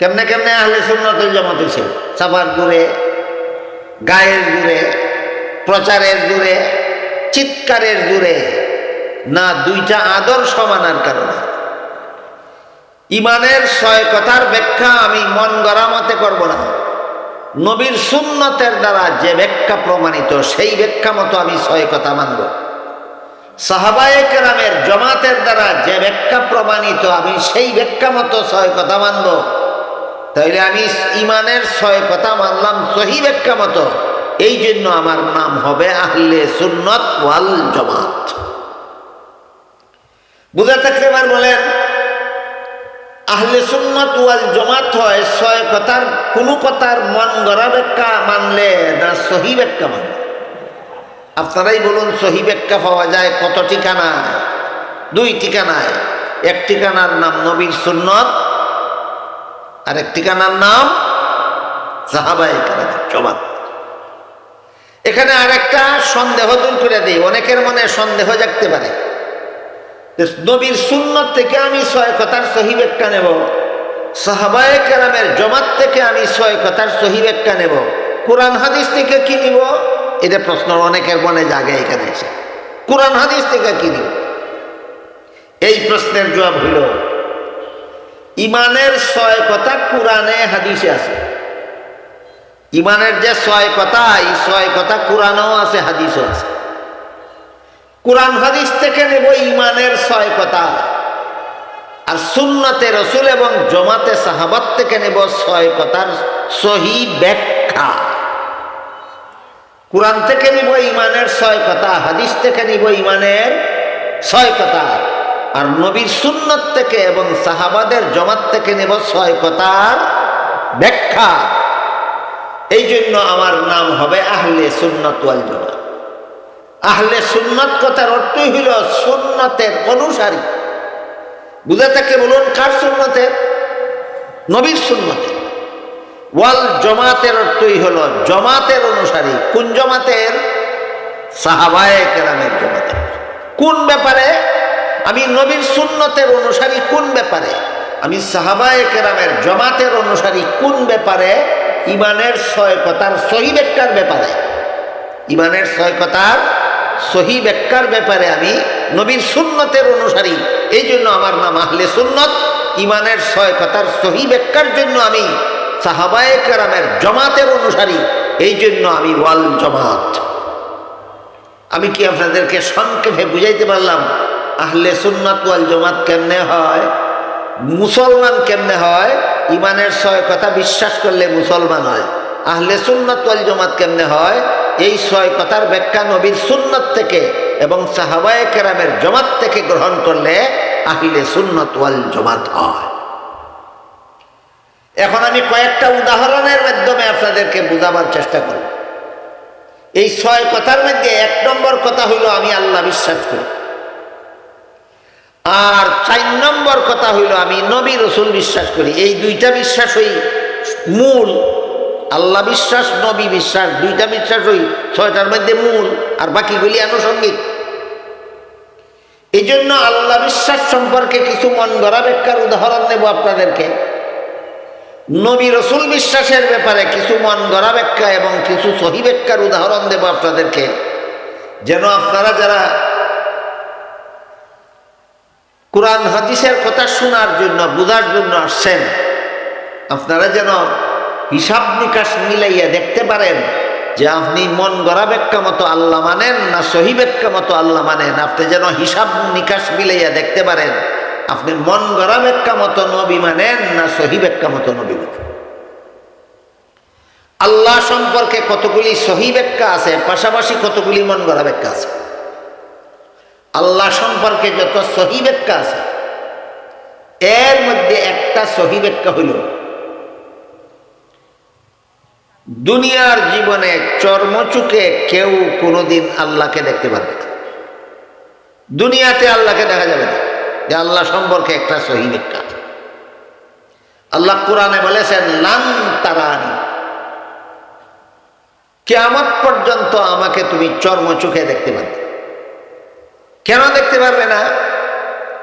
কেমনে কেমনে আহলে সুন্নতুল জামাত হয়েছে সাফার দূরে, গায়ের দূরে, প্রচারের দূরে, চিৎকারের দূরে, না দুইটা আদর্শ মানার কারণে। ইমানের ছয় কথার ব্যাখ্যা আমি মন গড়া মতে করব না। নবীর সুন্নতের দ্বারা যে ব্যাখ্যা প্রমাণিত, সেই ব্যাখ্যা মতো আমি ছয় কথা মানব। সাহাবায়ে কেরামের জমাতের দ্বারা যে ব্যাখ্যা প্রমাণিত, আমি সেই ব্যাখ্যা মতো ছয় কথা মানব। তাইলে আমি ইমানের ছয় কথা মানলাম সহি ব্যাখ্যা মতো। এই জন্য আমার নাম হবে আহলে সুন্নত ওয়াল জমাত। বুঝা থাকলে এবার বলেন, আহলে সুন্নত ওয়াল জমাত হয় ছয় কথার, কোনো কথার মন গড়া ব্যাখ্যা মানলে না সহি ব্যাখ্যা মানলে আপনারাই বলুন সহি ব্যাখ্যা পাওয়া যায় কত ঠিকানায়? দুই ঠিকানায়। এক ঠিকানার নাম নবীর সুন্নত আর এক ঠিকানার নাম জমাত। এখানে আর একটা সন্দেহ দূর করে দিই, অনেকের মনে সন্দেহ জাগতে পারে। নবীর সুন্নত থেকে আমি ছয় কথার সহি নেব। সাহাবায়ে কেরামের জমাত থেকে আমি ছয় কথার সহি নেব। কোরআন হাদিস থেকে কি নিব? এটা প্রশ্ন অনেকের মনে জাগে এখানে এসে। কোরআন হাদিস থেকে কি নিব? এই প্রশ্নের জবাব হইল ইমানের ছয় কথা কোরআনে, হাদিসে আছে। ইমানের যে ছয় কথা, এই ছয় কথা কোরআনও আছে, হাদিসও আছে। কোরআন হাদিস থেকে নেব ইমানের ছয় কথা। আর সুন্নতে রসুল এবং জমাতে সাহাবাত থেকে নেব ছয় কথার সহি ব্যাখ্যা। কোরআন থেকে নিব ইমানের ছয় কথা, হাদিস থেকে নিব ইমানের ছয় কথা। আর নবীর সুন্নত থেকে এবং সাহাবাদের জমাত থেকে নেব ছয় কথার ব্যাখ্যা। এই জন্য আমার নাম হবে আহলে সুন্নত ওয়াল জমাত। আহলে সুন্নত কথার অর্থই হইল সুন্নতের অনুসারী। বুঝে থাকে বলুন কার সুন্নতের নবীর সুন্নতের ওয়াল জমাতের অর্থই হলো জমাতের অনুসারী। কোন জমাতের? সাহাবায়ে কেরামের জমাতের। কোন ব্যাপারে? আমি নবীর সুন্নতের অনুসারী কোন ব্যাপারে? আমি সাহাবায়ে কেরামের জমাতের অনুসারী কোন ব্যাপারে? ইমানের ছয় কথার সহি ব্যাখ্যার ব্যাপারে। ইমানের ছয় কথার সহি ব্যাখ্যার ব্যাপারে আমি নবীর সুন্নতের অনুসারী। এই জন্য আমার নাম আহলে সুন্নত। ইমানের ছয় কথার সহি ব্যাখ্যার জন্য আমি সাহাবায়ে কেরামের জমাতের অনুসারী। এই জন্য আমি ওয়াল জমাত। আমি কি আপনাদেরকে সংক্ষেপে বুঝাইতে পারলাম? আহলে সুন্নাত ওয়াল জমাত কেমনে হয়? মুসলমান কেমনে হয়? ইমানের ছয় কথা বিশ্বাস করলে মুসলমান হয়। আহলে সুন্নাত ওয়াল জমাত কেমনে হয়? এই ছয় কথার ব্যাখ্যা নবীর সুন্নত থেকে এবং সাহাবায়ে কেরামের জমাত থেকে গ্রহণ করলে আহলে সুন্নত ওয়াল জমাত হয়। এখন আমি কয়েকটা উদাহরণের মাধ্যমে আপনাদেরকে বোঝাবার চেষ্টা করব। এই ছয় কথার মধ্যে এক নম্বর কথা হইল, আমি আল্লাহ বিশ্বাস করি। আর চার নম্বর কথা হইল, আমি নবী রসুল বিশ্বাস করি। এই দুইটা বিশ্বাস হই মূল। আল্লাহ বিশ্বাস, নবী বিশ্বাস, দুইটা বিশ্বাস হই ছয়টার মধ্যে মূল, আর বাকিগুলি আনুষঙ্গিক। এই জন্য আল্লাহ বিশ্বাস সম্পর্কে কিছু মন গড়া ব্যাখ্যার উদাহরণ নেব আপনাদেরকে। নবী রসুল বিশ্বাসের ব্যাপারে কিছু মন গড়া ব্যাখ্যা এবং কিছু সহি ব্যাখ্যার উদাহরণ দেব আপনাদেরকে। যেন আপনারা যারা কোরআন হাদিসের কথা শোনার জন্য, বোঝার জন্য আসছেন। আপনারা যেন হিসাব নিকাশ মিলাইয়া দেখতে পারেন যে আপনি মন গড়া ব্যাখ্যা মতো আল্লাহ মানেন না সহি ব্যাখ্যা মতো আল্লাহ মানেন। আপনি যেন হিসাব নিকাশ মিলাইয়া দেখতে পারেন, আপনি মন গড়া ব্যাখ্যা মতো নবী মানেন না সহি ব্যাখ্যা মতো নবী মানেন। আল্লাহ সম্পর্কে কতগুলি সহি ব্যাখ্যা আছে, পাশাপাশি কতগুলি মন গড়া ব্যাখ্যা আছে? সম্পর্কে যত সহি ব্যাখ্যা আছে, এর মধ্যে একটা সহি ব্যাখ্যা হইল, দুনিয়ার জীবনে চর্মচুকে কেউ কোনোদিন আল্লাহকে দেখতে পারবে না। দুনিয়াতে আল্লাহকে দেখা যাবে না, যে আল্লাহ সম্পর্কে একটা সহি ব্যাখ্যা আছে। আল্লাহ কোরআনে বলেছেন, লান তারানি। কেমত পর্যন্ত আমাকে তুমি চর্ম চোখে দেখতে পারবে। কেন দেখতে পারবে না?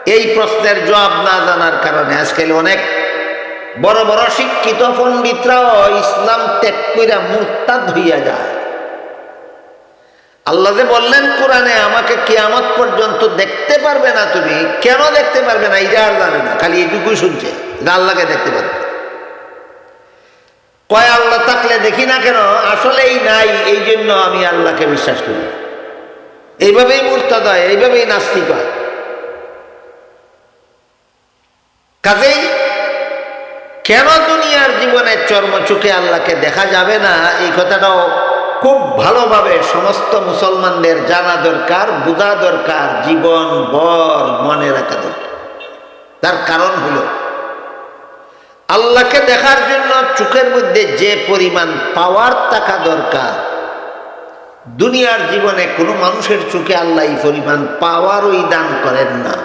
এই প্রশ্নের জবাব না জানার কারণে আজকাল অনেক বড় বড় শিক্ষিত পণ্ডিতরাও ইসলাম ত্যাগ কইরা মুরতাদ হইয়া যায়। আল্লাহ যে বললেন কোরআনে, আমাকে কিয়ামত পর্যন্ত দেখতে পারবে না তুমি। কেন দেখতে পারবে না? এটা আর জানে না। খালি এইটুকুই শুনছে আল্লাহকে দেখতে পারবে। কয়, আল্লাহ থাকলে দেখি না কেন? আসলেই নাই। এই জন্য আমি আল্লাহকে বিশ্বাস করি এইভাবেই মুরতাদ, এইভাবেই নাস্তিক কাজেই কেন দুনিয়ার জীবনে চর্ম চোখে আল্লাহকে দেখা যাবে না? এই কথাটাও খুব ভালোভাবে সমস্ত মুসলমানদের জানা দরকার, বোঝা দরকার, জীবন, বর, মনে রাখা দরকার। তার কারণ হলো, আল্লাহকে দেখার জন্য চোখের মধ্যে যে পরিমাণ পাওয়ার থাকা দরকার দুনিয়ার জীবনে কোনো মানুষের চোখে আল্লাহ এই পরিমাণ পাওয়ারই দান করেন না।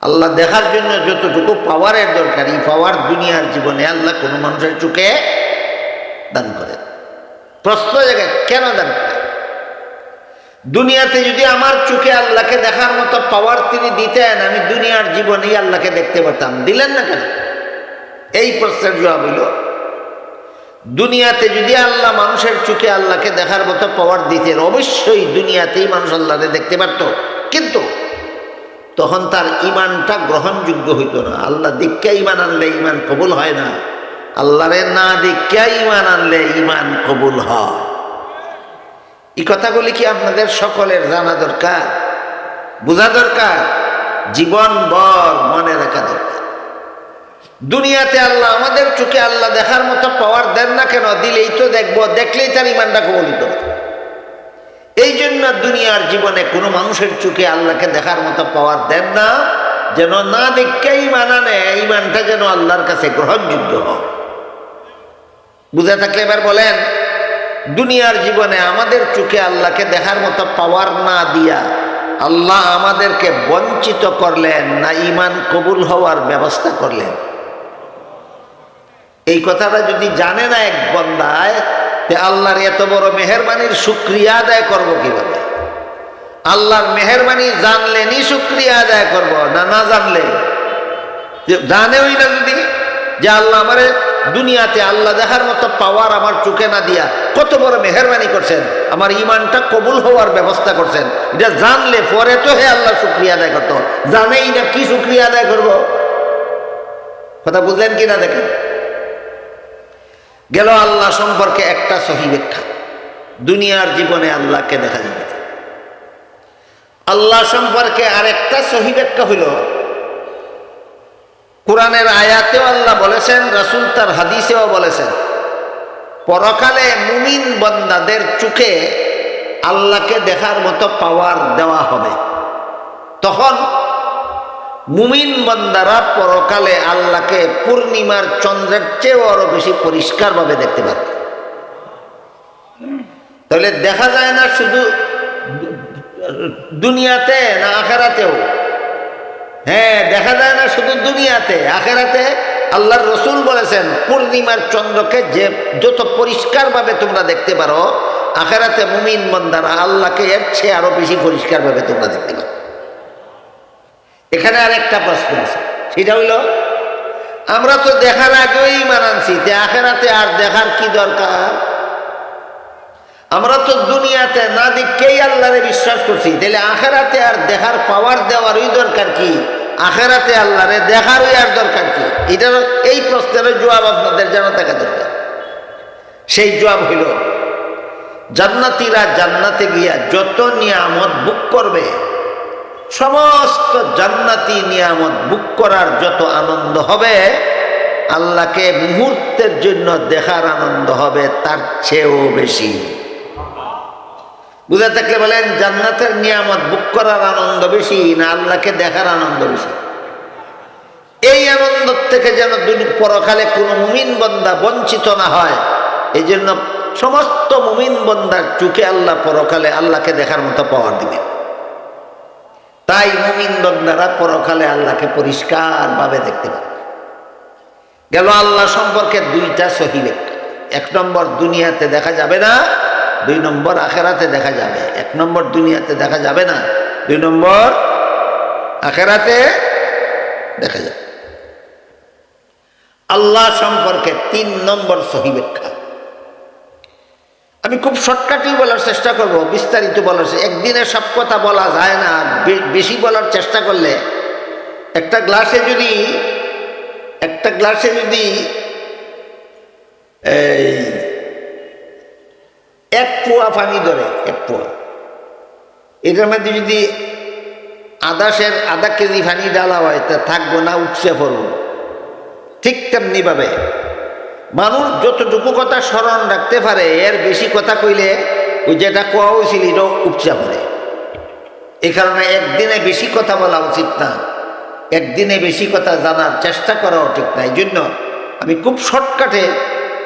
আল্লাহ দেখার জন্য যতটুকু পাওয়ারের দরকার, এই পাওয়ার দুনিয়ার জীবনে আল্লাহ কোনো মানুষের চোখে দান করেন। প্রশ্ন জায়গায় কেন দান করেন? দুনিয়াতে যদি আমার চোখে আল্লাহকে দেখার মতো পাওয়ার তিনি দিতেন, আমি দুনিয়ার জীবনেই আল্লাহকে দেখতে পারতাম। দিলেন না কেন? এই প্রশ্নের জবাব হইল দুনিয়াতে যদি আল্লাহ মানুষের চোখে আল্লাহকে দেখার মতো পাওয়ার দিতেন, অবশ্যই দুনিয়াতেই মানুষ আল্লাহকে দেখতে পারত। কিন্তু তখন তার ইমানটা গ্রহণযোগ্য হইতো না। আল্লাহ দীক্ষা ইমান আনলে ইমান কবুল হয় না। আল্লাহরে না দীক্ষা ইমান আনলে ইমান কবুল হয়। এই কথাগুলি কি আপনাদের সকলের জানা দরকার? বোঝা দরকার? জীবন বর মনে রাখা দরকার। দুনিয়াতে আল্লাহ আমাদের চোখে আল্লাহ দেখার মতো পাওয়ার দেন না কেন? দিলেই তো দেখব, দেখলেই তার ইমানটা কবলিত এই জন্য দুনিয়ার জীবনে কোনো মানুষের চোখে আল্লাহকে দেখার মতো পাওয়ার দেন না, যেন না দেখে ইমান আনে ইমানটা যেন আল্লাহর কাছে গ্রহণযোগ্য হয়। বুঝে থাকলে এবার বলেন, দুনিয়ার জীবনে আমাদের চোখে আল্লাহকে দেখার মতো পাওয়ার না দিয়া আল্লাহ আমাদেরকে বঞ্চিত করলেন, না ইমান কবুল হওয়ার ব্যবস্থা করলেন। এই কথাটা যদি জানে না এক বন্দায় তে আল্লাহর এত বড় মেহরবানির শুক্রিয়া আদায় করব কীভাবে? আল্লাহর মেহরবানি জানলে নি শুক্রিয়া আদায় করব, না না জানলে? জানেওই না যদি, যে আল্লাহ আমারে দুনিয়াতে আল্লাহ দেখার মতো পাওয়ার আমার চোখে না দিয়া কত বড় মেহরবানি করছেন, আমার ইমানটা কবুল হওয়ার ব্যবস্থা করছেন। এটা জানলে পরে তো হে আল্লাহ শুক্রিয়া আদায় করতো। জানেই না কি শুক্রিয়া আদায় করব? কথা বুঝলেন কি না দেখেন? গেল আল্লাহ সম্পর্কে একটা সহি ব্যাখ্যা। দুনিয়ার জীবনে আল্লাহকে দেখা যাবে। আল্লাহ সম্পর্কে আরেকটা সহি ব্যাখ্যা হইল, কোরআনের আয়াতেও আল্লাহ বলেছেন, রাসুল তার হাদিসেও বলেছেন, পরকালে মুমিন বন্দাদের চোখে আল্লাহকে দেখার মতো পাওয়ার দেওয়া হবে। তখন মুমিন বন্দারা পরকালে আল্লাহকে পূর্ণিমার চন্দ্রের চেয়েও আরও বেশি পরিষ্কারভাবে দেখতে পাবে তাহলে দেখা যায় না শুধু দুনিয়াতে না আখেরাতেও? হ্যাঁ দেখা যায় না শুধু দুনিয়াতে, আখেরাতে আল্লাহর রসুল বলেছেন, পূর্ণিমার চন্দ্রকে যে যত পরিষ্কারভাবে তোমরা দেখতে পারো, আখেরাতে মুমিন বন্দারা আল্লাহকে এর চেয়ে আরও বেশি পরিষ্কারভাবে তোমরা দেখতে পারো। এখানে আর একটা প্রশ্ন আছে। সেটা হইল, আমরা তো দেখার আগেই মানানছি যে আখেরাতে আর দেখার কি দরকার? আমরা তো দুনিয়াতে না দেখেই আল্লাহরে বিশ্বাস করছি, তাহলে আখেরাতে আর দেখার পাওয়ার দেওয়ারই দরকার কি? আখেরাতে আল্লাহরে দেখারই আর দরকার কি? এটার এই প্রশ্নের জবাব আপনাদের জানা থাকা দরকার। সেই জবাব হইল, জান্নাতিরা জান্নাতে গিয়া যত নিয়ামত বুক করবে সমস্ত জান্নাতি নিয়ামত বুক করার যত আনন্দ হবে, আল্লাহকে মুহূর্তের জন্য দেখার আনন্দ হবে তার চেয়েও বেশি। বুঝে থাকলে বলেন, জান্নাতের নিয়ামত বুক করার আনন্দ বেশি না আল্লাহকে দেখার আনন্দ বেশি? এই আনন্দ থেকে যেন পরকালে কোনো মুমিন বন্দা বঞ্চিত না হয় এই জন্য সমস্ত মুমিন বন্দার চোখে আল্লাহ পরকালে আল্লাহকে দেখার মতো পাওয়ার দিবেন। তাই মুমিন বন্দারা পরকালে আল্লাহকে পরিষ্কারভাবে দেখতে পাবে। গেল আল্লাহ সম্পর্কে দুইটা সহি এক নম্বর, দুনিয়াতে দেখা যাবে না। দুই নম্বর, আখেরাতে দেখা যাবে। এক নম্বর, দুনিয়াতে দেখা যাবে না। দুই নম্বর, আখেরাতে দেখা যাবে। আল্লাহ সম্পর্কে তিন নম্বর সহি ব্যাখ্যা। আমি খুব শর্টকাটই বলার চেষ্টা করব, বিস্তারিত বলার একদিনে সব কথা বলা যায় না বেশি বলার চেষ্টা করলে। একটা গ্লাসে যদি একটা গ্লাসে যদি এই এক পোয়া পানি ধরে, এক পোয়া। এটার মধ্যে যদি আধা সের আধা কেজি পানি ডালা হয়, তা থাকব না উঠছে পড়ব। ঠিক তেমনি ভাবে মানুষ যতটুকু কথা স্মরণ রাখতে পারে, এর বেশি কথা কইলে ওই যেটা কোয়া হয়েছিল এটাও উপচা পড়ে। এই কারণে একদিনে বেশি কথা বলা উচিত না। একদিনে বেশি কথা জানার চেষ্টা করাও ঠিক না। এই জন্য আমি খুব শর্টকাটে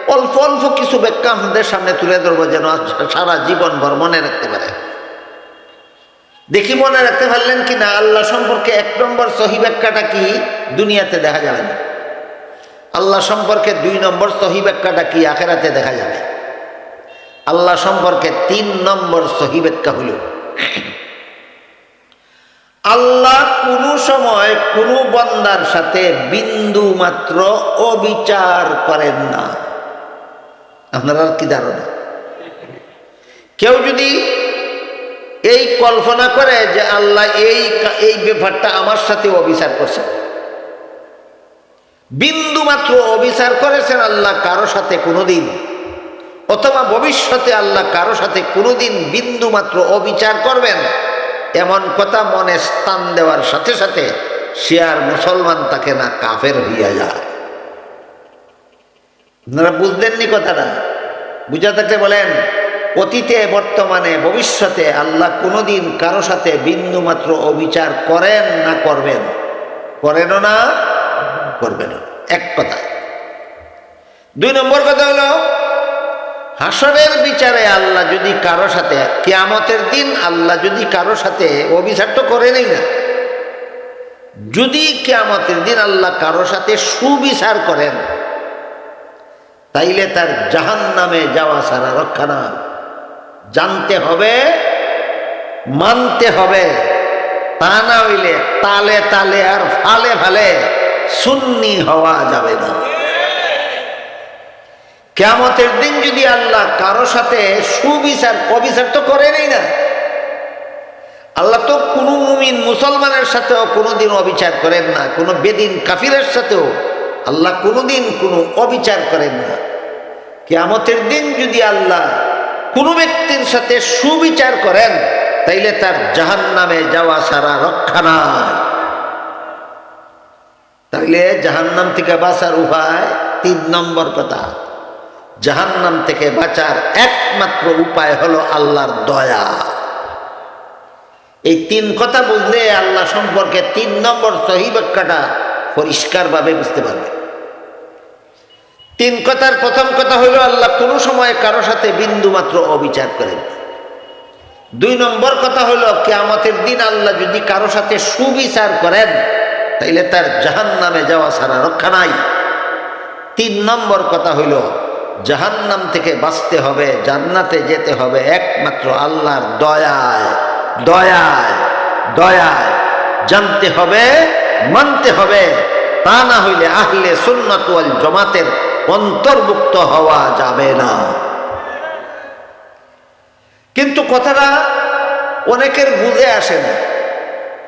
অল্প অল্প কিছু ব্যাখ্যা আমাদের সামনে তুলে ধরবো যেন সারা জীবন ভর মনে রাখতে পারে। দেখি মনে রাখতে পারলেন কি না আল্লাহ সম্পর্কে এক নম্বর সহি ব্যাখ্যাটা কি দুনিয়াতে দেখা যাবে না। আল্লাহ সম্পর্কে দুই নম্বর সহি ব্যাখ্যাটা কি আখেরাতে দেখা যাবে? আল্লাহ সম্পর্কে তিন নম্বর সহি ব্যাখ্যা হল, আল্লাহ কোনো সময় কোনো বন্দার সাথে বিন্দু মাত্র অবিচার করেন না। আপনারা কি ধারণা? কেউ যদি এই কল্পনা করে যে আল্লাহ এই এই ব্যাপারটা আমার সাথে অবিচার করছে। বিন্দু মাত্র অবিচার করেছেন আল্লাহ কারও সাথে কোনোদিন, অথবা ভবিষ্যতে আল্লাহ কারও সাথে কোনোদিন বিন্দু মাত্র অবিচার করবেন, এমন কথা মনে স্থান দেওয়ার সাথে সাথে সে আর মুসলমান তাকে না কাফের হইয়া যায়। আপনারা বুঝলেননি কথাটা? বুঝা থাকলে বলেন, অতীতে, বর্তমানে, ভবিষ্যতে আল্লাহ কোনোদিন কারও সাথে বিন্দু মাত্র অবিচার করেন না করবেন। করেনও না করবেন না। এক কথা দুই নম্বর কথা হলো, হাসরের বিচারে আল্লাহ যদি কারও সাথে, কিয়ামতের দিন আল্লাহ যদি কারও সাথে অবিচার তো করেনই না, যদি কিয়ামতের দিন আল্লাহ কারও সাথে সুবিচার করেন, তাইলে তার জাহান নামে যাওয়া সারা রক্ষা না জানতে হবে, মানতে হবে, তা না হইলে তালে তালে আর ফালে ফালে সুন্নি হওয়া যাবে না। কেমতের দিন যদি আল্লাহ কারও সাথে সুবিচার, অবিচার তো করেনই না। আল্লাহ তো কোনো মুমিন মুসলমানের সাথেও কোনোদিন অবিচার করেন না, কোনো বেদিন কাফিরের সাথেও আল্লাহ কোনোদিন কোনো অবিচার করেন না। কেয়ামতের দিন যদি আল্লাহ কোনো ব্যক্তির সাথে সুবিচার করেন, তাইলে তার জাহান নামে যাওয়া সারা রক্ষা নাই। তাইলে জাহান্নাম থেকে বাঁচার উপায় তিন নম্বর কথা। জাহান্নাম থেকে বাঁচার একমাত্র উপায় হলো আল্লাহর দয়া। এই তিন কথা বুঝলে আল্লাহ সম্পর্কে তিন নম্বর সহি ব্যাখ্যাটা পরিষ্কারভাবে বুঝতে পারবে। তিন কথার প্রথম কথা হলো আল্লাহ কোনো সময় কারও সাথে বিন্দু মাত্র অবিচার করেন দুই নম্বর কথা হলো কেয়ামতের দিন আল্লাহ যদি কারও সাথে সুবিচার করেন তাইলে তার জাহান নামে যাওয়া ছাড়া রক্ষা নাই। তিন নম্বর কথা হইল, জাহান্নাম থেকে বাঁচতে হবে, জান্নাতে যেতে হবে একমাত্র আল্লাহর দয়ায় দয়ায় দয়ায়। জানতে হবে, মানতে হবে, তা না হইলে আহলে সুন্নাত ওয়াল জমাতের অন্তর্ভুক্ত হওয়া যাবে না। কিন্তু কথাটা অনেকের বুঝে আসে না।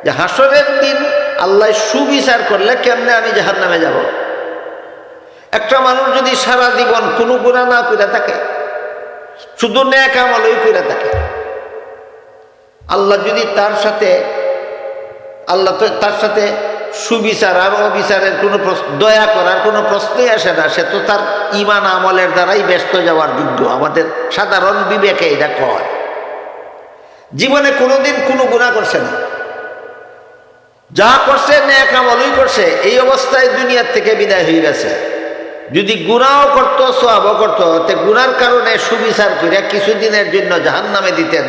যে হাসরের দিন আল্লাহ সুবিচার করলে কেমনে আমি জাহার নামে যাব? একটা মানুষ যদি সারা জীবন কোনো গুণা না করে থাকে, শুধু ন্যাক আমলই করে থাকে, আল্লাহ যদি তার সাথে, আল্লাহ তো তার সাথে সুবিচার আর অবিচারের কোনো দয়া করার কোনো প্রশ্নই আসে না, সে তো তার ইমান আমলের দ্বারাই ব্যস্ত যাওয়ার যোগ্য। আমাদের সাধারণ বিবেকে এটা কয়। জীবনে কোনোদিন কোনো গুণা করছে না। যা করছে ন্যাক আমলই করছে, এই অবস্থায় দুনিয়ার থেকে বিদায় হয়ে গেছে। যদি গুণাও করতো, সোয়াবও করতো, তে গুনার কারণে সুবিচার করে কিছুদিনের জন্য জাহান নামে দিতেন,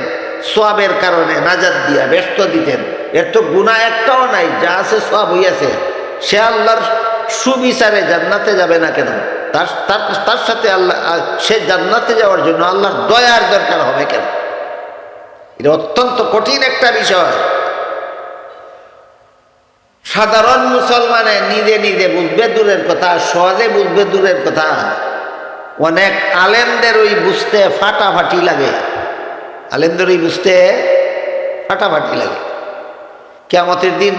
সোয়াবের কারণে নাজাদ দিয়া ব্যস্ত দিতেন। এর তো গুণা একটাও নাই, যা আছে সোয়াব হইয়াছে। সে আল্লাহর সুবিচারে জান্নাতে যাবে না কেন? তার তার সাথে আল্লাহ সে জান্নাতে যাওয়ার জন্য আল্লাহর দয়ার দরকার হবে কেন? এটা অত্যন্ত কঠিন একটা বিষয়। সাধারণ মুসলমানে নিজে নিজে বুঝবে দূরের কথা, সহজে বুঝবে দূরের কথা। অনেক আলেমদের ওই বুঝতে ফাটাফাটি লাগে। আলেমদের ওই বুঝতে ফাটাফাটি লাগে। কেমতের দিন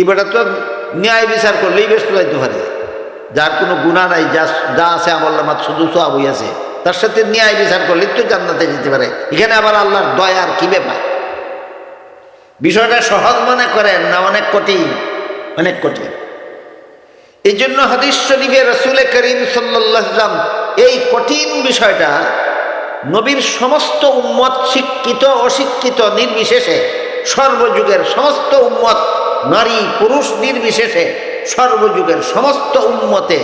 এবারে তো ন্যায় বিচার করলেই বেশ যাইতে পারে যার কোনো গুণা নাই, যা যা আছে আমার নামাজ শুধু সবই আছে। তার সাথে ন্যায় বিচার করলেই তো জান্নাতে যেতে পারে। এখানে আবার আল্লাহর দয়ার কী ব্যাপার? বিষয়টা সহজ মনে করেন না, অনেক কঠিন অনেক কঠিন। এই জন্য হাদিস শরীফে রসুল করিম সাল্লাম এই কঠিন বিষয়টা নবীর সমস্ত উম্মত শিক্ষিত, অশিক্ষিত, নির্বিশেষে, সর্বযুগের সমস্ত উম্মত, নারী, পুরুষ নির্বিশেষে, সর্বযুগের সমস্ত উম্মতে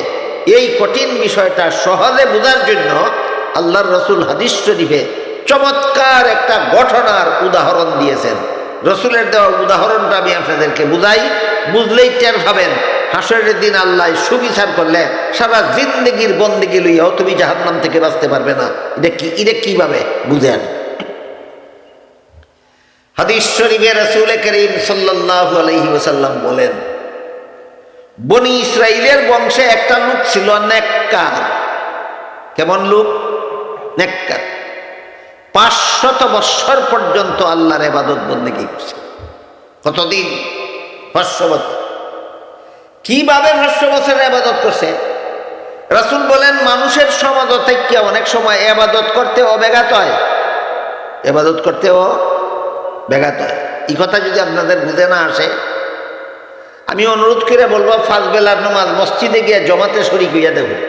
এই কঠিন বিষয়টা সহজে বোঝার জন্য আল্লাহর রসুল হাদিস শরীফে চমৎকার একটা ঘটনার উদাহরণ দিয়েছেন। রসুলের দেওয়া উদাহরণটা আমি আপনাদেরকে বুঝাই। বুঝলেই টের পাবেন, হাসরের দিন আল্লাহ সুবিচার করলে সারা জিন্দগির বন্দিগি লইয়াও তুমি জাহান্নাম থেকে বাঁচতে পারবে না। এটা কি এটা কীভাবে? বুঝেন। বলেন, বনি বংশে একটা লোক ছিল নেককার। কেমন লোক? নেককার। পাঁচশত বৎসর পর্যন্ত আল্লাহর এবাদত বন্দিগি করছে? কতদিন? পাঁচশো বছর। কীভাবে পাঁচশো বছরের আবাদত করছে? রাসুল বলেন, মানুষের সমাজ থেকে অনেক সময় এবাদত করতে ব্যাঘাত হয়। এবাদত করতেও ব্যাঘাত হয়। এই কথা যদি আপনাদের বুঝে না আসে, আমি অনুরোধ করে বলব ফার্স্ট বেলার নমাজ মসজিদে গিয়ে জমাতে শরিক হইয়া দেব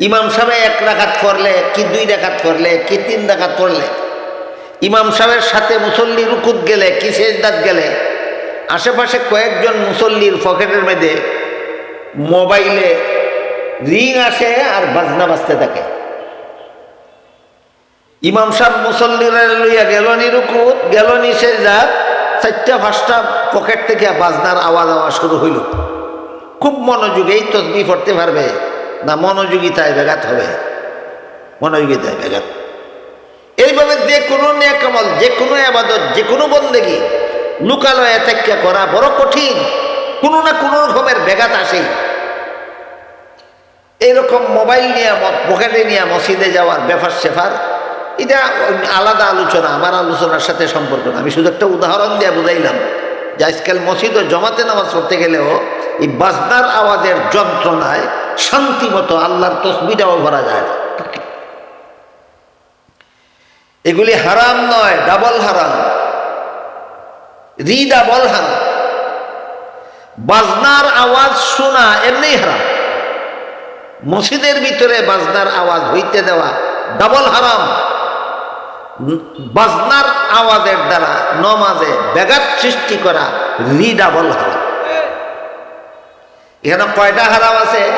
ইমাম সাহেব এক রাখাত করলে কি দুই রাখাত করলে কি তিন রাখাত করলে ইমাম সাহেবের সাথে মুসল্লি রুকুত গেলে, কি সেজদাত গেলে? আশেপাশে কয়েকজন মুসল্লির পকেটের মধ্যে মোবাইলে রিং আসে আর বাজনা বাজতে থাকে। ইমাম সাহেব মুসল্লিরা লইয়া গেল নি রুকুত, গেল নি সেজদাত, চারটা, পাঁচটা পকেট থেকে বাজনার আওয়াজ আওয়া শুরু হইল। খুব মনোযোগেই তসবি পড়তে পারবে। না, মনোযোগিতায় ব্যাঘাত হবে। মনোযোগিতায় ব্যাঘাত। এইভাবে যে কোনো নেকমল যে কোনো আবাদত, যে কোনো বন্দেগী লুকালয়ে থেকে করা বড় কঠিন। কোনো না কোনো রকমের ব্যাঘাত আসে এইরকম মোবাইল নিয়ে, পকেটে নিয়ে মসজিদে যাওয়ার ব্যাপার সেফার এটা আলাদা আলোচনা, আমার আলোচনার সাথে সম্পর্ক না। আমি শুধু একটা উদাহরণ দিয়ে বুঝাইলাম যে আজকাল মসজিদ জমাতে নামাজ পড়তে গেলেও এই বাজনার আওয়াজের যন্ত্রণায় শান্তি মতো আল্লাহর তসবিটাও ভরা যায় না। এগুলি হারাম নয় ডাবল হারাম। রি ডাবল হারাম। বাজনার আওয়াজ শোনা এমনি হারাম। মসজিদের ভিতরে বাজনার আওয়াজ হইতে দেওয়া ডাবল হারাম। বাজনার আওয়াজের দ্বারা নমাজে ব্যাঘাত সৃষ্টি করা রি ডাবল হারাম। এখানে কয়টা হারাম আছে?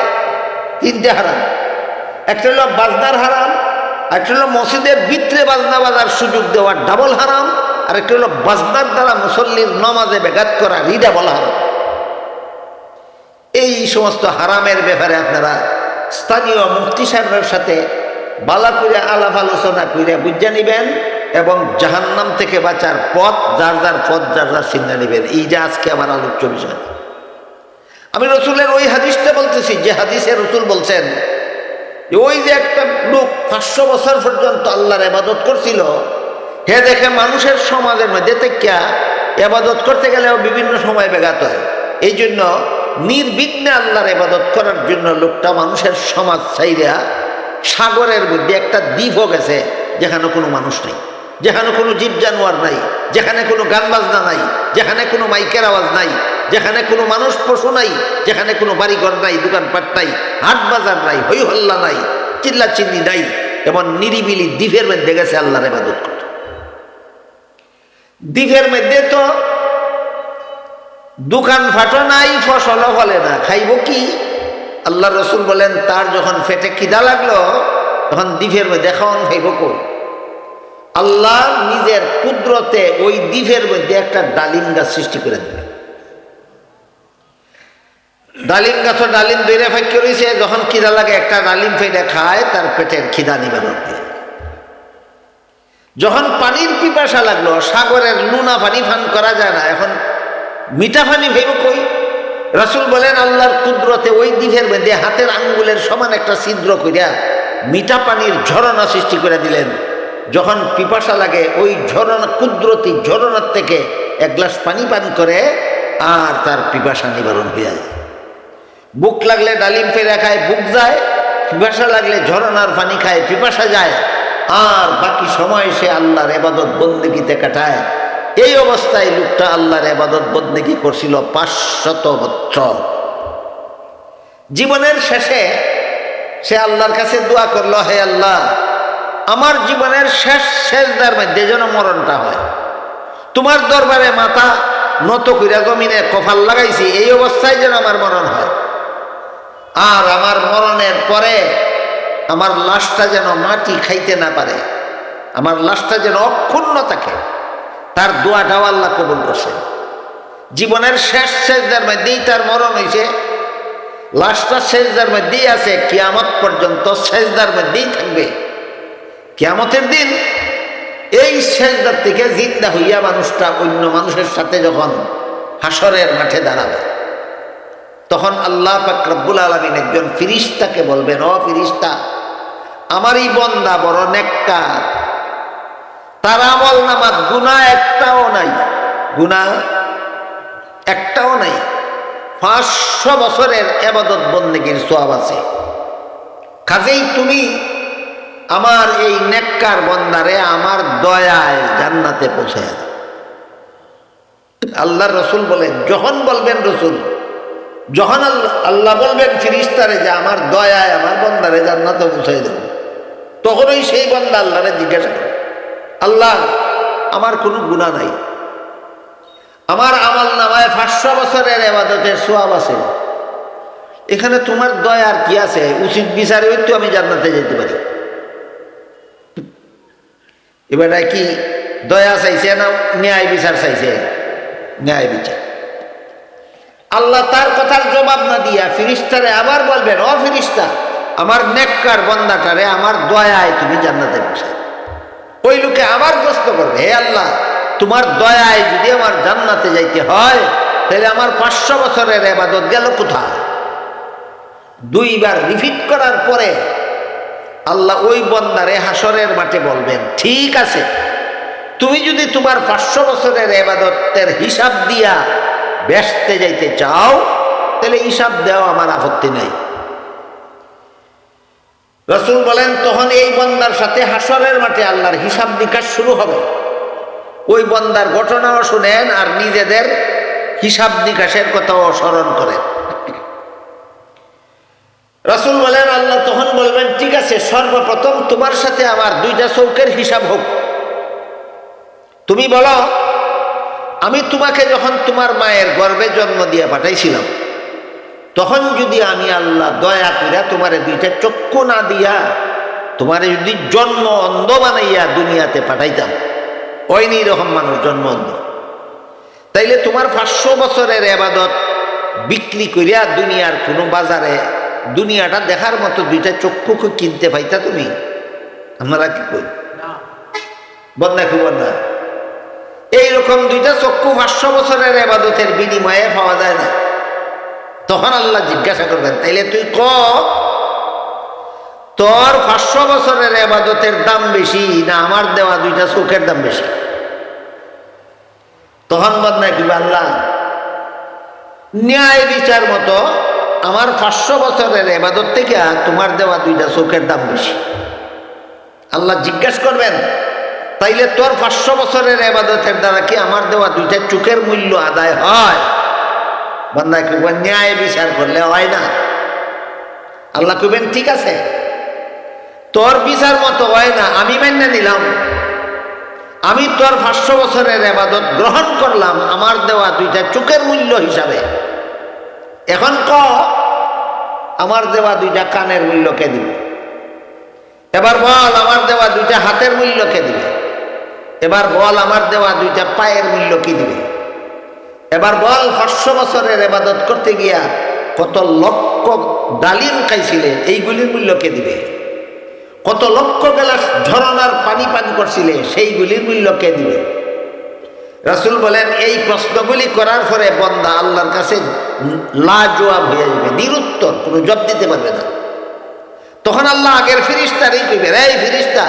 তিনটে হারাম। একটা হলো বাজনার হারাম একটা হলো মসজিদের ভিতরে বাজনা বাজার সুযোগ দেওয়া ডাবল হারাম আর একটা হলো বাজনার দ্বারা মুসল্লির নমাজে ব্যাঘাত করা রি ডাবল হারাম। এই সমস্ত হারামের ব্যাপারে আপনারা স্থানীয় মুফতি সাহেবের সাথে বালা করে আলাপ আলোচনা করে বুঝে নিবেন এবং জাহান্নাম থেকে বাঁচার পথ, যার যার পথ, যার যার চিন্তা নেবেন। এই যে আজকে আমার আলোচ্য বিষয়। আমি রসুলের ওই হাদিসটা বলতেছি, যে হাদিসে রসুল বলছেন ওই যে একটা লোক পাঁচশো বছর পর্যন্ত আল্লাহর এবাদত করছিল, হে দেখে মানুষের সমাজের মধ্যে থেকে এবাদত করতে গেলেও বিভিন্ন সময় ব্যাঘাত হয়। এই জন্য নির্বিঘ্নে আল্লাহর এবাদত করার জন্য লোকটা মানুষের সমাজ চাইরা সাগরের মধ্যে একটা দ্বীপও গেছে, যেখানে কোনো মানুষ নেই। যেখানে কোনো জীব জানোয়ার নাই, যেখানে কোনো গান বাজনা নাই, যেখানে কোনো মাইকের আওয়াজ নাই, যেখানে কোনো মানুষ পশু নাই, যেখানে কোনো বাড়িঘর নাই, দোকানপাট নাই, হাট বাজার নাই হই হল্লা নাই চিল্লা চিল্লি নাই, এমন নিরিবিলি দ্বীপের মধ্যে গেছে আল্লাহর এবাদত করতে। দ্বীপের মধ্যে তো দোকান ফাটো নাই, ফসলও ফলে না, খাইব কি? আল্লাহ রসুল বলেন, তার যখন ফেটে খিদা লাগল, তখন দ্বীপের মধ্যে খাওয়ান খাইব কই? আল্লাহ নিজের কুদরতে ওই দ্বীপের মধ্যে একটা ডালিম গাছ সৃষ্টি করে দিলেন। ডালিম গাছ ডালিম দৈরে ফাঁকি রয়েছে যখন খিদা লাগে একটা ডালিম ফেটে খায়, তার পেটের খিদা নিবারণ দিয়ে যখন পানির পিপাসা লাগল, সাগরের লুনা পানি ফান করা যায় না, এখন মিঠা পানি ভাইব কই? রাসুল বলেন, আল্লাহর কুদরতে ওই দিকের মধ্যে হাতের আঙ্গুলের সমান একটা ছিদ্র করিয়া মিঠা পানির ঝরনা সৃষ্টি করে দিলেন। যখন পিপাসা লাগে, ওই ঝরনা, কুদরতি ঝরনার থেকে এক গ্লাস পানি পান করে আর তার পিপাসা নিবারণ হয়ে যায়। বুক লাগলে ডালিম ফেরা খায়, বুক যায়, পিপাসা লাগলে ঝরনার পানি খায়, পিপাসা যায়, আর বাকি সময় সে আল্লাহর এবাদত বন্দেগিতে কাটায়। এই অবস্থায় লোকটা আল্লাহর এবাদত বন্দেগি করছিল পাঁচশত বছর। জীবনের শেষে সে আল্লাহর কাছে দোয়া করল, হে আল্লাহ আমার জীবনের শেষ শেষ শেষদার মধ্যে যেন মরণটা হয়। তোমার দরবারে মাথা নত কইরা জমিনে কফাল লাগাইছি, এই অবস্থায় যেন আমার মরণ হয়। আর আমার মরণের পরে আমার লাশটা যেন মাটি খাইতে না পারে, আমার লাশটা যেন অক্ষুণ্ণ থাকে, তার দোয়াটাও আল্লাহ কবুল করছে। জীবনের শেষ শেষ শেষদার মধ্যেই তার মরণ হয়েছে লাশটা শেষদার মধ্যেই আছে, কিয়ামত পর্যন্ত শেষদার মধ্যেই থাকবে। কিয়ামতের দিন এই শেষদার থেকে জিন্দা হইয়া মানুষটা অন্য মানুষের সাথে যখন হাসরের মাঠে দাঁড়াবে, তখন আল্লাহ পাক রব্বুল আলমিন একজন ফিরিস্তাকে বলবেন, ও ফিরিস্তা আমারই বন্দা বড় নেককার। তার আমল নামাত গুণা একটাও নাই। গুণা একটাও নাই। পাঁচশো বছরের এবাদত বন্দেগীর সোয়াব আছে। কাজেই তুমি আমার এই নেককার বন্দারে আমার দয়ায় জান্নাতে পৌঁছায় আল্লাহ রসুল বলেন, যখন বলবেন রসুল, যখন আল্লাহ বলবেন ফিরিস্তারে যে আমার দয়ায় আমার বন্দারে জান্নাতে পৌঁছাই দেব তখনই সেই বন্দা আল্লাহরে জিজ্ঞাসা করে, আল্লাহ, আমার কোনো গুণা নাই। আমার আমল নামায় পাঁচশো বছরের এবাদতের সোয়াব আছে। এখানে তোমার দয়ার কি আছে? উচিত বিচারে তো আমি জান্নাতে যেতে পারি। এবার কি দয়া চাইছে না ন্যায় বিচার চাইছে? ন্যায় বিচার। আল্লাহ তার কথার জবাব না দিয়া ফিরিস্তারে আবার বলবেন, অ ফিরিস্তা, আমার নেককার বন্দাটারে, আমার দয়ায় তুমি জান্নাতে বসে। ওই লোকে আবার প্রশ্ন করবে, হে আল্লাহ, তোমার দয়ায় যদি আমার জান্নাতে যাইতে হয়, তাহলে আমার পাঁচশো বছরের এবাদত গেল কোথায়? দুইবার রিপিট করার পরে আল্লাহ ওই বন্দারে হাসরের মাঠে বলবেন, ঠিক আছে, তুমি যদি তোমার পাঁচশো বছরের এবাদতের হিসাব দিয়া ব্যস্তে যাইতে চাও, তাহলে হিসাব দেওয়া আমার আপত্তি নেই। রসুল বলেন, তখন এই বন্দার সাথে হাসরের মাঠে আল্লাহর হিসাব নিকাশ শুরু হবে। ওই বন্দার ঘটনাও শুনেন আর নিজেদের হিসাব নিকাশের কথাও স্মরণ করেন। রসুল বলেন, আল্লাহ তখন বলবেন, ঠিক আছে, সর্বপ্রথম তোমার সাথে আমার দুইটা চৌকের হিসাব হোক। তুমি বলো, আমি তোমাকে যখন তোমার মায়ের গর্বে জন্ম দিয়ে পাঠাইছিলাম, তখন যদি আমি আল্লাহ দয়া করিয়া তোমার দুইটা চক্ষু না দিয়া, তোমার যদি জন্ম অন্ধ বানাইয়া দুনিয়াতে পাঠাইতাম ওইনি রকম মানুষ জন্ম অন্ধ। তাইলে তোমার পাঁচশো বছরের এবাদত বিক্রি করিয়া দুনিয়ার কোনো বাজারে দুনিয়াটা দেখার মতো দুইটা চক্ষু কিনতে পাইতা তুমি? আমরা কি করি? বন্যা কি বন্যা। এইরকম দুইটা চক্ষু পাঁচশো বছরের এবাদতের বিনিময়ে পাওয়া যায় না। তখন আল্লাহ জিজ্ঞাসা করবেন তাইলে তুই ক? তোর পাঁচশো বছরের এবাদতের দাম বেশি না আমার দেওয়া দুইটা চোখের দাম বেশি? তখন বদনা কি আল্লাহ ন্যায় বিচার মতো আমার পাঁচশো বছরের এবাদত থেকে তোমার দেওয়া দুইটা চোখের দাম বেশি। আল্লাহ জিজ্ঞাসা করবেন, তাইলে তোর পাঁচশো বছরের এবাদতের দ্বারা কি আমার দেওয়া দুইটা চোখের মূল্য আদায় হয়? বান্দা কি ন্যায় বিচার করলে হয় না। আল্লাহ কইবেন, ঠিক আছে। তোর বিচার মতো হয় না, আমি মেনে নিলাম। আমি তোর পাঁচশো বছরের এবাদত গ্রহণ করলাম, আমার দেওয়া দুইটা চোখের মূল্য হিসাবে। এখন ক? আমার দেওয়া দুইটা কানের মূল্য কে দিবে। এবার বল, আমার দেওয়া দুইটা হাতের মূল্য কে দিবে। এবার বল, আমার দেওয়া দুইটা পায়ের মূল্য কি দিবে? এবার বল, পাঁচশো বছরের এবাদত করতে গিয়া কত লক্ষ ডালিম খাইছিলে, এইগুলির মূল্য কে দিবে। কত লক্ষ গেলাস ঝরনার পানি পান করছিলে, সেইগুলির মূল্য কে দিবে। রাসূল বলেন, এই প্রশ্নগুলি করার পরে বন্দা আল্লাহর কাছে লাজবাব হয়ে যাবে, নিরুত্তর, কোনো জব দিতে পারবে না। তখন আল্লাহ আগের ফিরিস্তারই কইবে এই ফিরিস্তা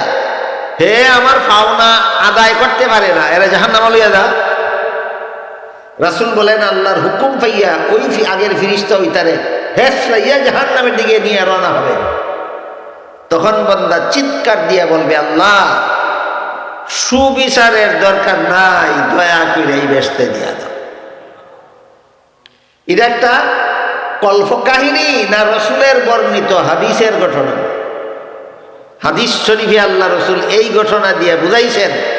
হে আমার পাওনা আদায় করতে পারে না, এরা জাহান নামা লইয়া যা রাসুল বলেন, আল্লাহর হুকুম পাইয়া ওই আগের ফিরিস্তা ওই তারে হেসরাইয়া জাহান নামের দিকে নিয়ে রওনা হবে। তখন বন্দা চিৎকার দিয়া বলবে, আল্লাহ সুবিচারের দরকার নাই, দয়া করে এই বেসতে দিয়া দাও এটা একটা কল্পকাহিনী না রসুলের বর্ণিত, হাদিসের ঘটনা? হাদিস শরীফে আল্লাহ রসুল এই ঘটনা দিয়ে বুঝাইছেন